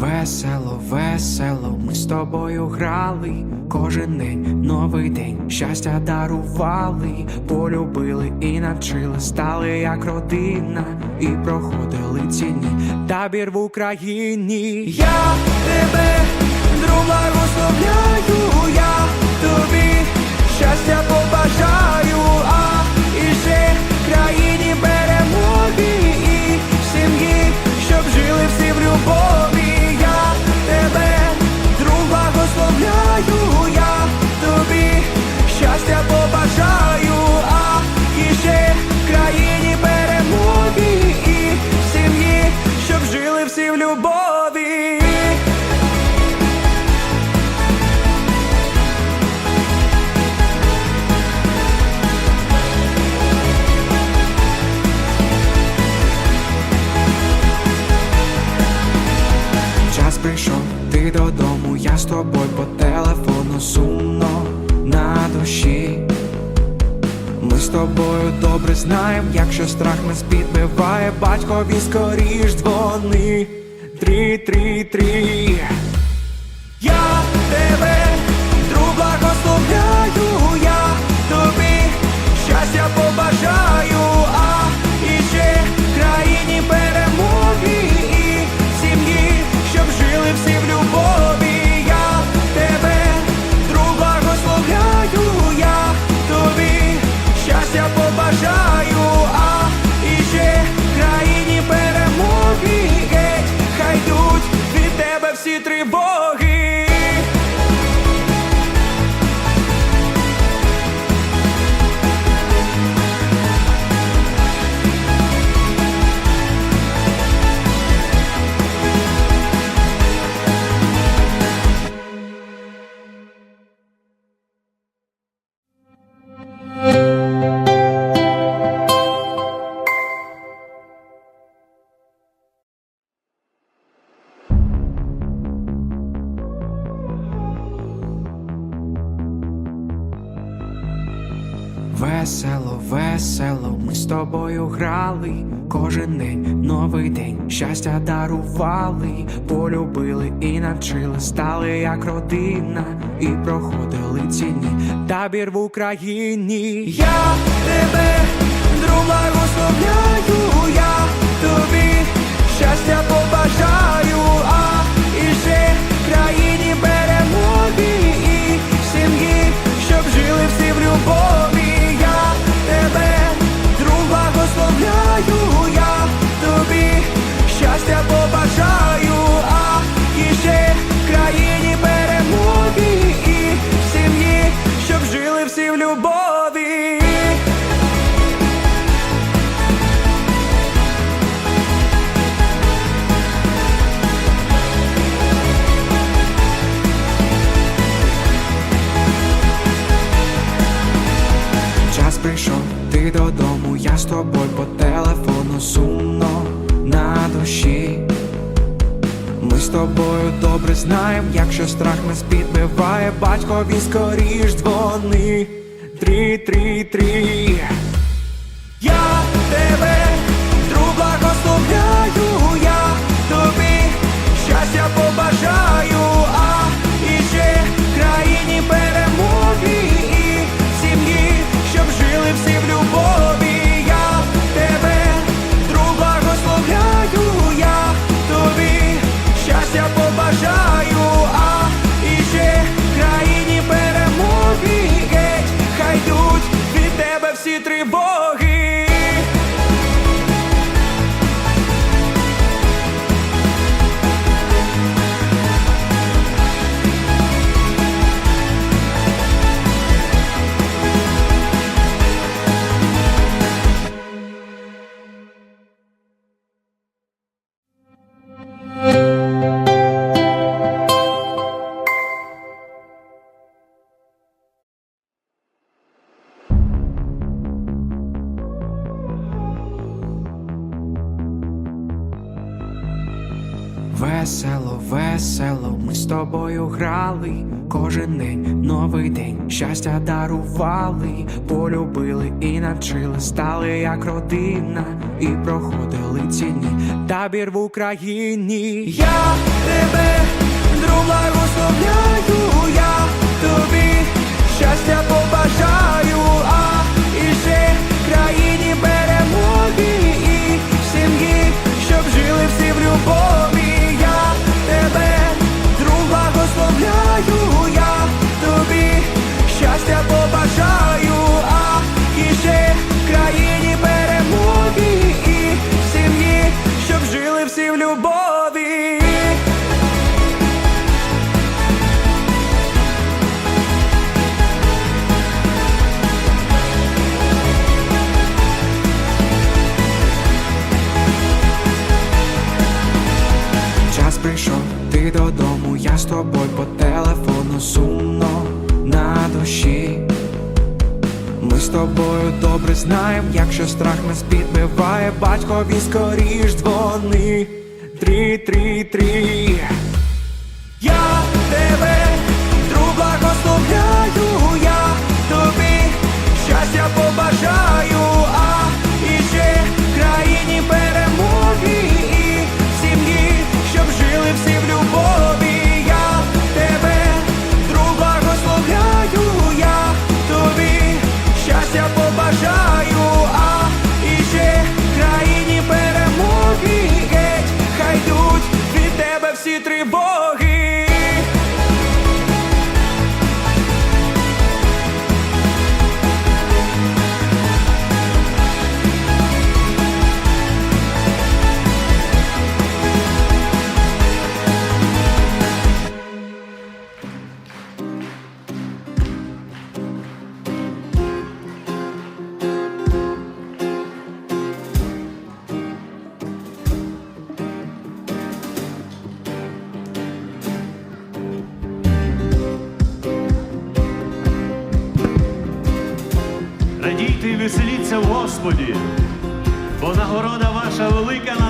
Весело, весело, ми з тобою грали. Кожен день, новий день, щастя дарували, полюбили і навчили, стали як родина, і проходили ціні табір в Україні. Я тебе, друг, благословляю, я тобі щастя побажаю, знаєм, якщо страх нас підбиває, батькові скоріш дзвони. Трі, трі, трі. Весело, весело, ми з тобою грали. Кожен день, новий день, щастя дарували, полюбили і навчили, стали як родина, і проходили ціні табір в Україні. Я тебе, друг, благословляю, я тобі з тобою по телефону сумно на душі. Ми з тобою добре знаємо, якщо страх нас підбиває, батькові скоріш дзвони. Трі, трі, трі. Тебе весело, весело, ми з тобою грали. Кожен день новий день щастя дарували, полюбили і навчили, стали як родина, і проходили ціні. табір в Україні. Я тебе, друга, розслабляю, я тобі щастя. Бажаю я тобі щастя. якщо страх нас підбиває, батькові скоріш дзвони. Три, три, три. Я тебе, друг благословляю, я тобі щастя побажаю. веселіться в Господі, бо нагорода ваша велика. на...